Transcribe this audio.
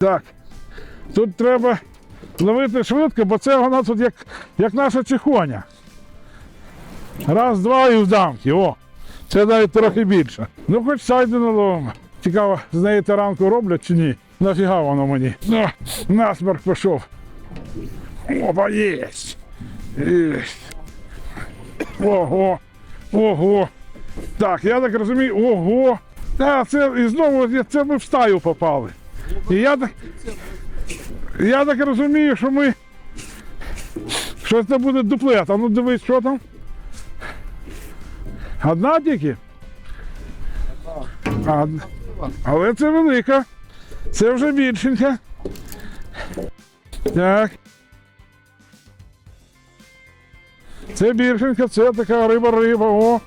Так. Тут треба ловити швидко, бо це вона тут як, як наша чихоня. Раз, два і в дамки. О! Це навіть трохи більше. Ну хоч сайди наловимо. Цікаво, з неї таранку роблять чи ні? Нафіга воно мені? Ну, насмерк пішов. Опа, єсть. Єсть. Ого. Ого. Так, я так розумію, ого. А, це і знову це ми в стаю попали. І я так, я так розумію, що ми. Що це буде дуплет. А ну дивись, що там. Одна тільки? А, але це велика. Це вже більшенька. Так. Це більшенька, це така риба-риба. О.